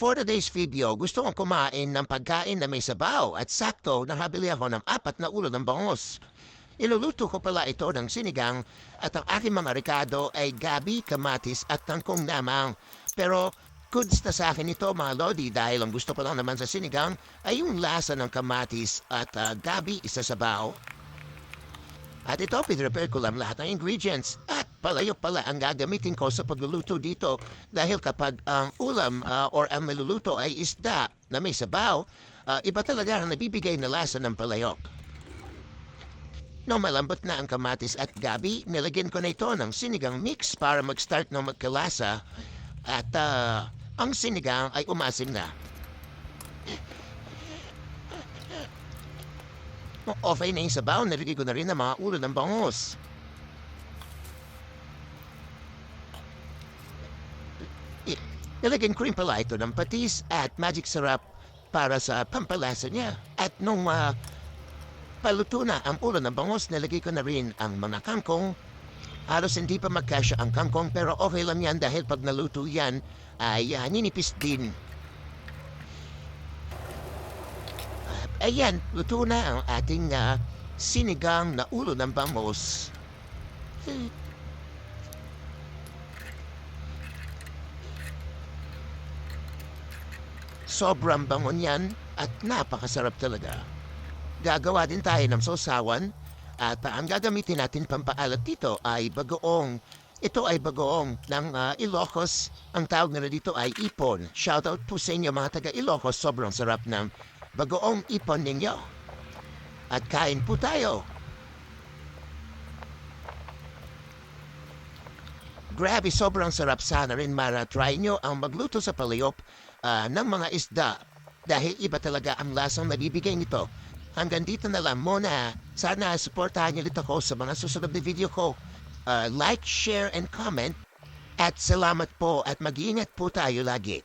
For today's video, gusto kong kumain ng pagkain na may sabaw at sakto nakabili ako ng apat na ulo ng bangos. Iluluto ko pala ito ng sinigang at ang aking mga rekado ay gabi, kamatis at tangkong lamang. Pero goods na sa akin ito mga lodi dahil ang gusto ko lang naman sa sinigang ay yung lasa ng kamatis at ah, gabi isa sabaw. At ito, pinrepare ko lang lahat ng ingredients. At palayok pala ang gagamitin ko sa pagluluto dito. Dahil kapag ang ulam ah, or ang maluluto ay isda na may sabaw, ah, iba talaga ang nabibigay na lasa ng palayok. No malambot na ang kamatis at gabi, nilagyan ko na ito ng sinigang mix para mag-start ng magkalasa. At ah, ang sinigang ay umasim na. O- Okay na yung sabaw, nalagay ko na rin ang mga ulo ng bangos. Nilagyan ko rin pala ito ng patis at magic syrup para sa pampalasa niya. At nung ah, paluto na ang ulo ng bangos, nilagay ko na rin ang mga kangkong. Halos hindi pa magkasya ang kangkong pero okay lang yan dahil pag naluto yan ay ah, ninipis din. Ayan, luto na ang ating ah, sinigang na ulo ng bangos. Sobrang bango niyan at napakasarap talaga. Gagawa din tayo ng sausawan at ah, ang gagamitin natin pampaalat dito ay bagoong. Ito ay bagoong ng ah, Ilocos. Ang tawag nila dito ay ipon. Shoutout po sa inyo mga taga Ilocos. Sobrang sarap ng bagoong ipon ninyo. At kain po tayo. Grabe, sobrang sarap sana rin mara try nyo ang magluto sa palayop ah, ng mga isda. Dahil iba talaga ang lasang nabibigay nito. Hanggang dito na lang muna. Sana supportahan nyo ulit ako sa mga susunod na video ko. Ah, like, share, and comment. At salamat po at mag-iingat po tayo lagi.